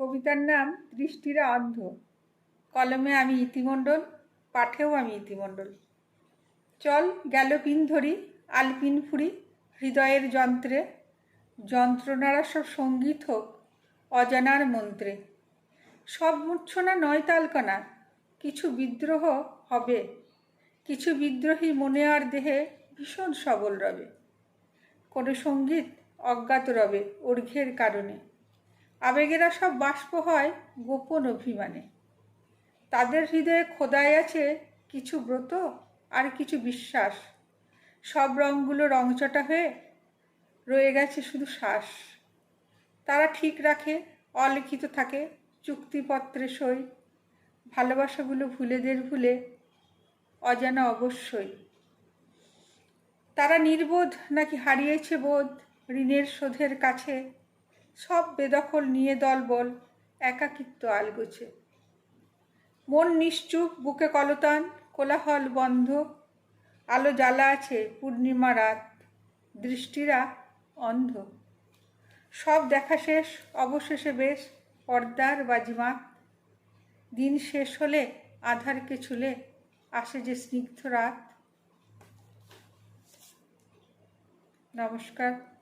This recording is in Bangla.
কবিতার নাম দৃষ্টিরা অন্ধ। কলমে আমি ইতিমণ্ডল, পাঠেও আমি ইতিমণ্ডল। চল গেল পিন ধরি আলপিন ফুরি, হৃদয়ের যন্ত্রে। যন্ত্রণারা সব সংগীত হোক, অজানার মন্ত্রে। সব মূর্ছনা নয় তালকানা, কিছু বিদ্রোহ হবে। কিছু বিদ্রোহী মনে আর দেহে ভীষণ সবল রবে। কোনো সংগীত অজ্ঞাত রবে অর্ঘ্যের কারণে। আবেগেরা সব বাষ্প হয় গোপন অভিমানে। তাদের হৃদয়ে খোদাই আছে কিছু ব্রত আর কিছু বিশ্বাস। সব রঙগুলো রংচটা হয়ে রয়ে গেছে শুধু শ্বাস। তারা ঠিক রাখে, অলিখিত থাকে, চুক্তিপত্রে সই। ভালোবাসাগুলো ভুলেদের ভুলে, অজানা অবশ্যই। তারা নির্বোধ নাকি হারিয়েছে বোধ ঋণের শোধের কাছে? সব বেদখল নিয়ে দলবল, একাকিত্ব আলগোছে। মন নিশ্চুপ, বুকে কলতান, কোলাহল বন্ধ, আলো জ্বালা আছে পূর্ণিমা রাত, দৃষ্টিরা অন্ধ। সব দেখা শেষ, অবশেষে বেশ, পর্দার বাজিমাত। দিন শেষ হলে আধারকে ছুলে আসে যে স্নিগ্ধ রাত। নমস্কার।